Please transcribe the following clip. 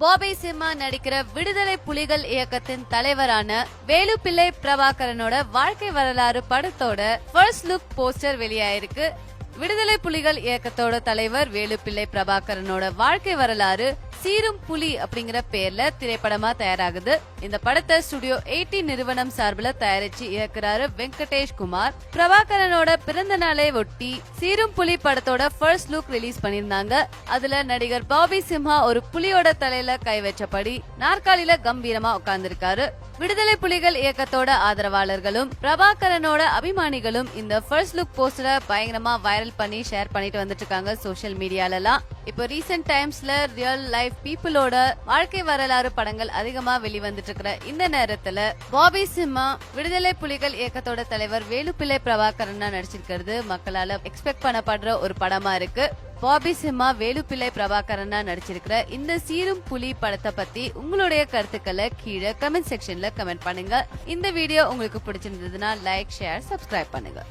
Bobby Simha நடிக்கிற விடுதலை புலிகள் இயக்கத்தின் தலைவரான வேலுப்பிள்ளை பிரபாகரனோட வாழ்க்கை வரலாறு படத்தோட ஃபர்ஸ்ட் லுக் போஸ்டர் வெளியாயிருக்கு. விடுதலை புலிகள் இயக்கத்தோட தலைவர் வேலுப்பிள்ளை பிரபாகரனோட வாழ்க்கை வரலாறு சீரும் புலி அப்படிங்கிற பேர்ல திரைப்படமா தயாராகுது. இந்த படத்தை ஸ்டுடியோ எயிட்டி நிறுவனம் சார்பில் தயாரிச்சு இயக்குறாரு வெங்கடேஷ் குமார். பிரபாகரனோட பிறந்த நாளை ஒட்டி சீரும் புலி படத்தோட ஃபர்ஸ்ட் லுக் ரிலீஸ் பண்ணிருந்தாங்க அதுல நடிகர் பாபி சிம்ஹா ஒரு புலியோட தலையில கை வச்சபடி நாற்காலியில கம்பீரமா உட்கார்ந்திருக்காரு. விடுதலை புலிகள் இயக்கத்தோட ஆதரவாளர்களும் பிரபாகரனோட அபிமானிகளும் இந்த ஃபர்ஸ்ட் லுக் போஸ்டரை பயங்கரமா வைரல் பண்ணி ஷேர் பண்ணிட்டு வந்துட்டு இருக்காங்க சோஷியல் மீடியால எல்லாம். இப்போ ரீசெண்ட் டைம்ஸ்ல ரியல் லைஃப் லைஃப் பீப்புளோட வாழ்க்கை வரலாறு படங்கள் அதிகமா வெளிவந்துட்டு இருக்கிற இந்த நேரத்துல பாபி சிம்மா விடுதலை புலிகள் இயக்கத்தோட தலைவர் வேலுப்பிள்ளை பிரபாகரன் நடிச்சிருக்கிறது. மக்களால எக்ஸ்பெக்ட் பண்ணப்படுற ஒரு படமா இருக்கு. பாபி சிம்மா வேலுப்பிள்ளை பிரபாகரனா நடிச்சிருக்கிற இந்த சீரும் புலி படத்தை பத்தி உங்களுடைய கருத்துக்களை கீழே கமெண்ட் செக்ஷன்ல கமெண்ட் பண்ணுங்க. இந்த வீடியோ உங்களுக்கு பிடிச்சிருந்ததுன்னா லைக் ஷேர் சப்ஸ்கிரைப் பண்ணுங்க.